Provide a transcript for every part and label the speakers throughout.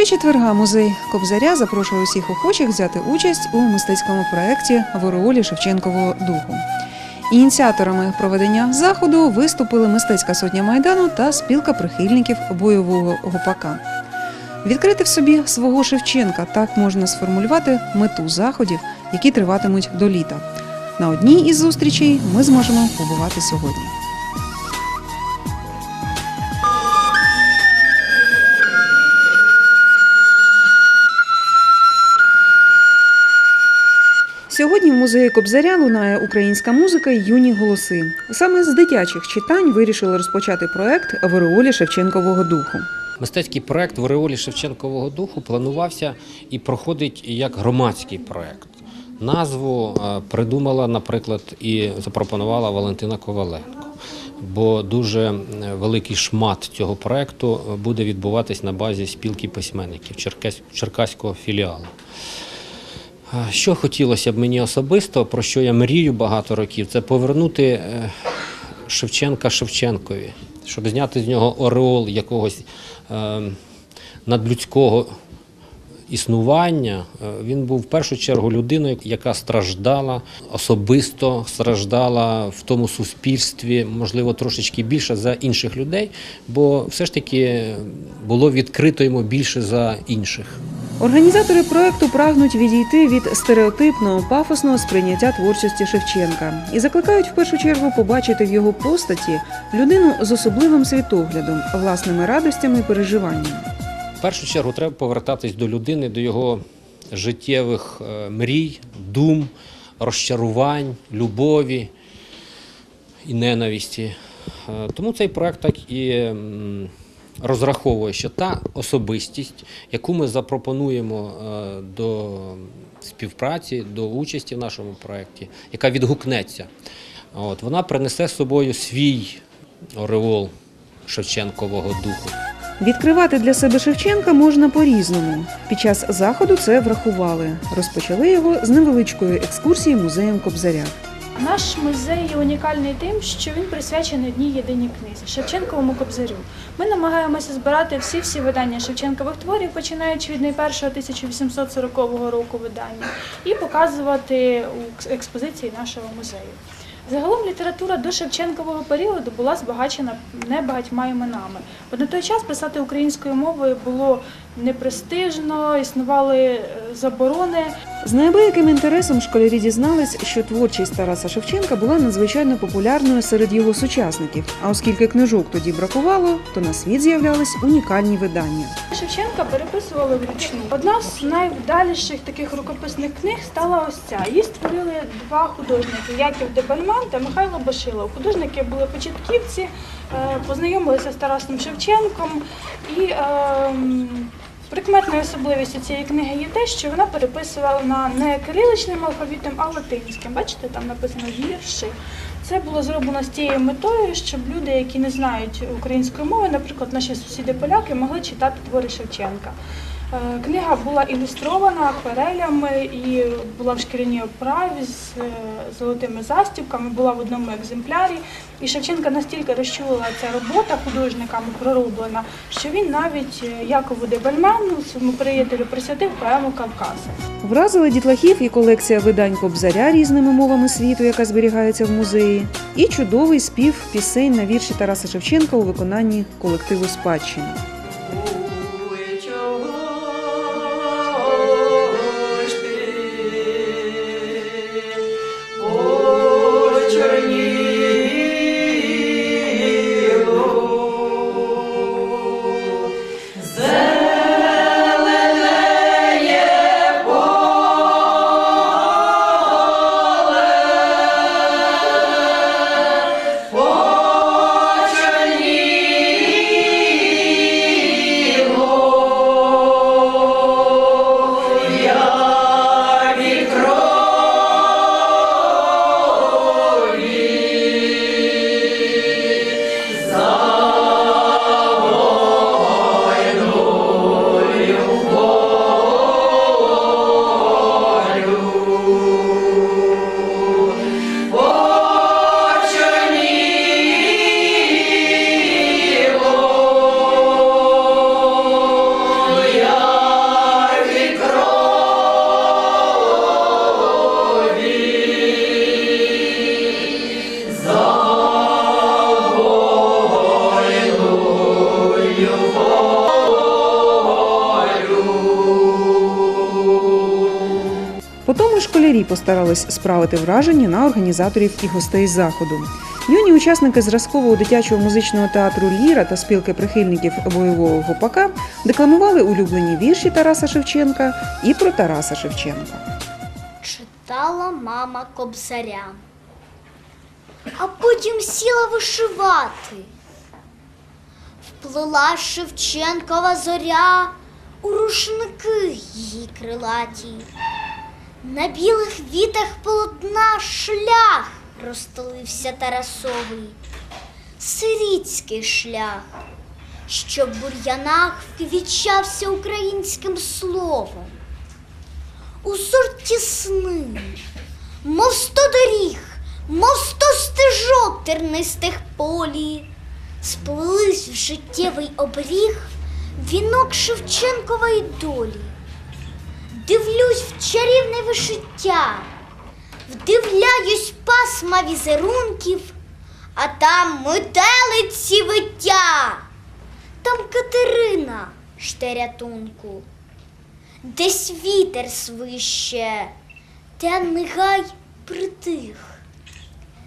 Speaker 1: Щочетверга музей Кобзаря запрошує усіх охочих взяти участь у мистецькому проєкті в ореолі Шевченкового духу. Ініціаторами проведення заходу виступили мистецька сотня майдану та спілка прихильників бойового гопака. Відкрити в собі свого Шевченка так можна сформулювати мету заходів, які триватимуть до літа. На одній із зустрічей ми зможемо побувати сьогодні. Музеї Кобзаря лунає українська музика юні голоси. Саме з дитячих читань вирішили розпочати проект в ореолі Шевченкового духу.
Speaker 2: Мистецький проект в Ореолі Шевченкового духу планувався і проходить як громадський проект. Назву е, придумала, наприклад, і запропонувала Валентина Коваленко. Бо дуже великий шмат цього проекту буде відбуватись на базі спілки письменників Черкаського філіалу. Що хотілося б мені особисто, про що я мрію багато років, це повернути е, Шевченка Шевченкові, щоб зняти з нього ореол якогось е, надлюдського існування. Е, Він був в першу чергу людиною, яка страждала особисто, страждала в тому суспільстві, можливо, трошечки більше за інших людей, бо все ж таки було відкрито йому більше за інших.
Speaker 1: Організатори проекту прагнуть відійти від стереотипного пафосного сприйняття творчості Шевченка і закликають в першу чергу побачити в його постаті людину з особливим світоглядом, власними радостями і переживаннями.
Speaker 2: В першу чергу треба повертатись до людини, до його життєвих е, мрій, дум, розчарувань, любові і ненависті. Е, Тому цей проект так і розраховує, що та особистість, яку ми запропонуємо е, до співпраці, до участі в нашому проєкті, яка відгукнеться, от, вона принесе з собою свій ореол Шевченкового духу.
Speaker 1: Відкривати для себе Шевченка можна по-різному. Під час заходу це врахували. Розпочали його з невеличкої екскурсії музеєм Кобзаря.
Speaker 3: Наш музей є унікальний тим, що він присвячений одній єдиній книзі Шевченковому кобзарю. Ми намагаємося збирати всі всі видання Шевченкових творів, починаючи від найпершого 1840 року видання, і показувати у експозиції нашого музею. Загалом література до Шевченкового періоду була збагачена небагатьма іменами. Бо той час писати українською мовою було непрестижно, існували е, заборони.
Speaker 1: З неабияким інтересом школярі дізнались, що творчість Тараса Шевченка була надзвичайно популярною серед його сучасників. А оскільки книжок тоді бракувало, то на світ з'являлись унікальні видання.
Speaker 3: Шевченка переписували вручну. Одна з найвдаліших таких рукописних книг стала ось ця. Її створили два художники Яків Дебальман та Михайло Башилов. Художники були початківці, познайомилися з Тарасом Шевченком і. ем, Прикметною особливістю цієї книги є те, що вона переписувала не кириличним алфавітом, а латинським. Бачите, там написано вірші. Це було зроблено з тією метою, щоб люди, які не знають української мови, наприклад, наші сусіди-поляки, могли читати твори Шевченка. Е, Книга була ілюстрована акварелями і була в шкіряній оправі з е, золотими застібками, була в одному екземплярі. І Шевченка настільки розчулила ця робота художниками пророблена, що він навіть е, Якову Дебальмену, своєму приятелю, присвятив поему Кавказа.
Speaker 1: Вразили дітлахів і колекція видань Кобзаря різними мовами світу, яка зберігається в музеї, і чудовий спів пісень на вірші Тараса Шевченка у виконанні колективу Спадщина. Школярі постарались справити враження на організаторів і гостей заходу. Юні учасники зразкового дитячого музичного театру Ліра та спілки прихильників бойового гопака декламували улюблені вірші Тараса Шевченка і про Тараса Шевченка.
Speaker 4: Читала мама кобзаря, а потім сіла вишивати. Вплила Шевченкова зоря у рушники її крилаті. На білих вітах полотна шлях розстелився Тарасовий, сирітський шлях, що в бур'янах вквічався українським словом. Узор тісний, мов сто доріг, мов сто стежок тернистих полі, сплелись в життєвий оберіг вінок Шевченкової долі. Дивлюсь в чарівне вишиття, вдивляюсь пасма візерунків, а там метелиці виття, там Катерина жде рятунку. Десь вітер свище, темний гай притих,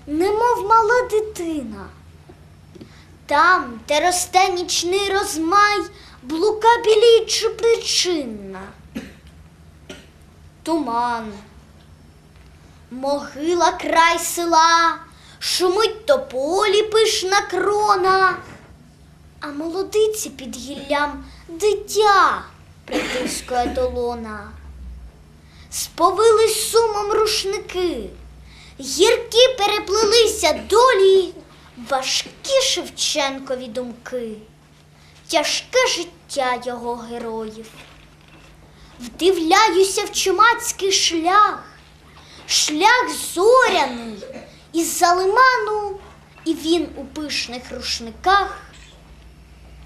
Speaker 4: немов мала дитина. Там, де росте нічний розмай, блука біліючи причинна. Туман, могила край села, шумить тополі пишна крона, а молодиці під гіллям дитя притискує долона. Сповились сумом рушники, гіркі переплелися долі, важкі Шевченкові думки, тяжке життя його героїв. Вдивляюся в чумацький шлях, шлях зоряний із-за лиману, і він у пишних рушниках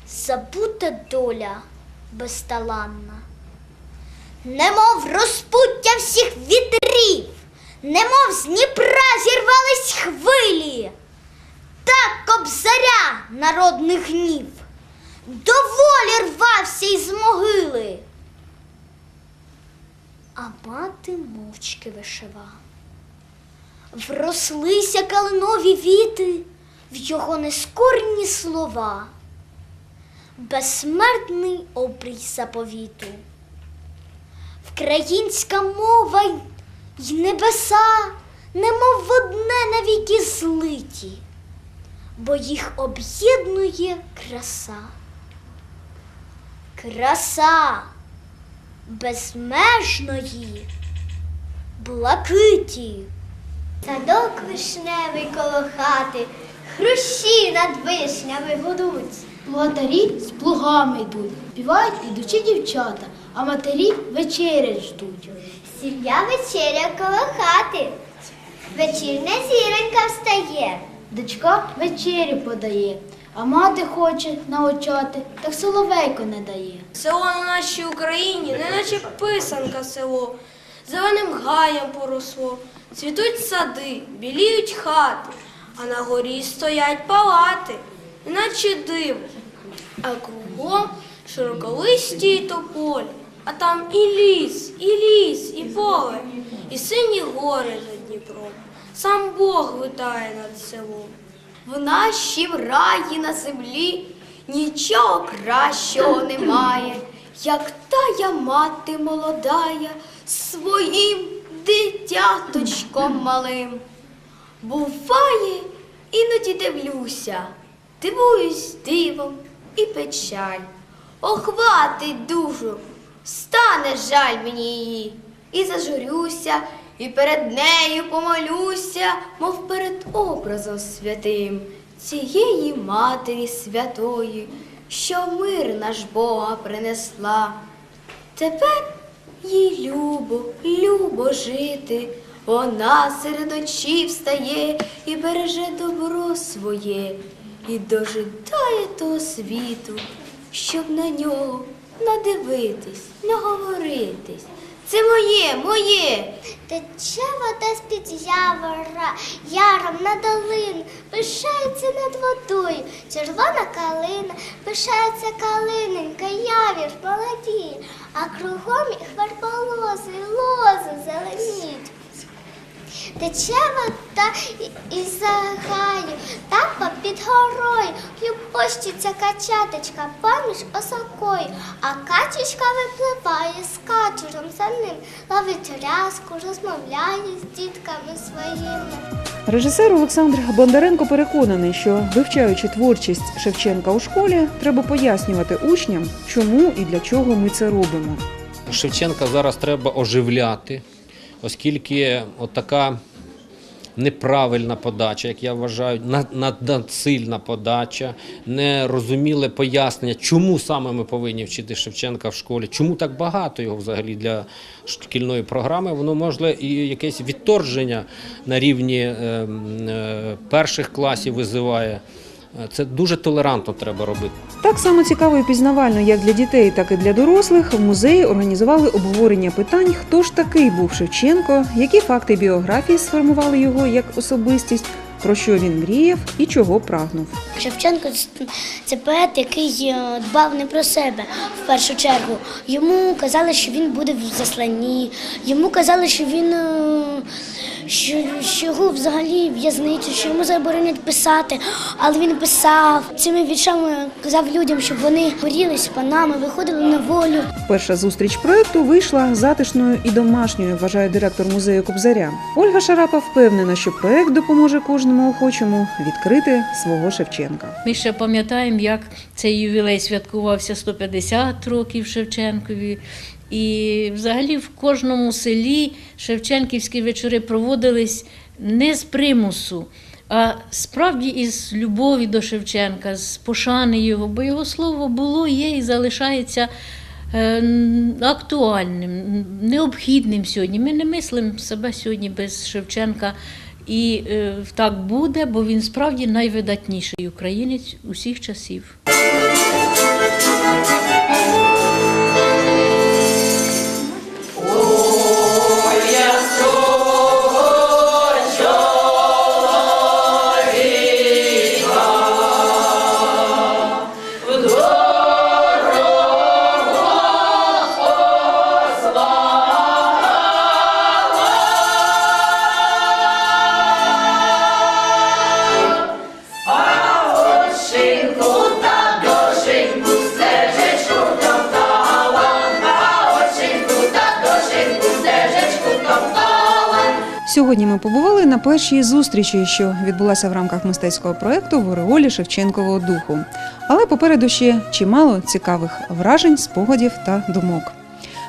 Speaker 4: забута доля безталанна. Немов розпуття всіх вітрів, немов з Дніпра зірвались хвилі, так кобзаря народних гнів до волі рвався із могили. А мати мовчки вишива. Врослися калинові віти в його нескорні слова безсмертний обрій заповіту. Вкраїнська мова й небеса, немов в одне навіки злиті, бо їх об'єднує краса. Краса безмежної блакиті. Садок вишневий коло хати, хрущі над вишнями гудуть.
Speaker 5: Плугатарі з плугами йдуть, співають ідучі дівчата, а матері вечерять ждуть.
Speaker 4: Сім'я вечеря коло хати. Вечірня зіронька встає.
Speaker 5: Дочка вечерю подає, а мати хоче наочати, так соловейко не дає.
Speaker 6: Село на нашій Україні, неначе писанка село, зеленим гаєм поросло, цвітуть сади, біліють хати, а на горі стоять палати, наче диво. А кругом широколисті й тополі, а там і ліс, і ліс, і поле, і сині гори за Дніпром. Сам Бог витає над селом.
Speaker 7: В нашім раї на землі нічого кращого немає, як тая мати молодая своїм дитяточком малим. Буває, іноді дивлюся, дивуюсь дивом і печаль. Охватить душу, стане жаль мені її, і зажурюся, і перед нею помолюся, мов перед образом святим цієї Матері святої, що мир наш Бога принесла. Тепер їй любо, любо жити. Вона серед очі встає і береже добро своє, і дожидає того світу, щоб на нього надивитись, наговоритись. Це моє, моє.
Speaker 4: Тече вода з-під явора, яром на долину, пишається над водою, червона калина, пишається калиненька, явір молодіє, а кругом їх верболози, лози зеленіють. Тече вода і- із загаю, там попід горою, любощиться качаточка поміж осокою, а качечка випливає з качуром за ним, ловить рязку, розмовляє з дітками своїми.
Speaker 1: Режисер Олександр Бондаренко переконаний, що вивчаючи творчість Шевченка у школі, треба пояснювати учням, чому і для чого ми це робимо.
Speaker 2: Шевченка зараз треба оживляти, оскільки от така неправильна подача, як я вважаю, над- над- надсильна подача, нерозуміле пояснення, чому саме ми повинні вчити Шевченка в школі, чому так багато його взагалі для шкільної програми, воно може і якесь відторження на рівні е, м, е, перших класів визиває. Е, Це дуже толерантно треба робити.
Speaker 1: Так само цікаво і пізнавально як для дітей, так і для дорослих. В музеї організували обговорення питань, хто ж такий був Шевченко, які факти біографії сформували його як особистість, про що він мріяв і чого прагнув.
Speaker 4: Шевченко це поет, який е, дбав не про себе в першу чергу. Йому казали, що він буде в засланні. Йому казали, що він е, що, що його взагалі в'язницю, що йому заборонять писати, але він писав цими віршами казав людям, щоб вони горілись панами, виходили на волю.
Speaker 1: Перша зустріч проекту вийшла затишною і домашньою, вважає директор музею Кобзаря. Ольга Шарапа впевнена, що проект допоможе кожному охочому відкрити свого Шевченка.
Speaker 8: Ми ще пам'ятаємо, як цей ювілей святкувався 150 років Шевченкові. І взагалі в кожному селі Шевченківські вечори проводились не з примусу, а справді із любові до Шевченка, з пошани його, бо його слово було, є і залишається е, актуальним, необхідним сьогодні. Ми не мислимо себе сьогодні без Шевченка. І е, так буде, бо він справді найвидатніший українець усіх часів.
Speaker 1: Сьогодні ми побували на першій зустрічі, що відбулася в рамках мистецького проекту в Ореолі Шевченкового духу. Але попереду ще чимало цікавих вражень, спогадів та думок.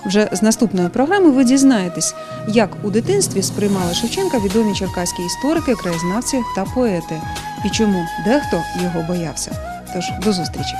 Speaker 1: Вже з наступної програми ви дізнаєтесь, як у дитинстві сприймали Шевченка відомі черкаські історики, краєзнавці та поети, і чому дехто його боявся. Тож до зустрічі!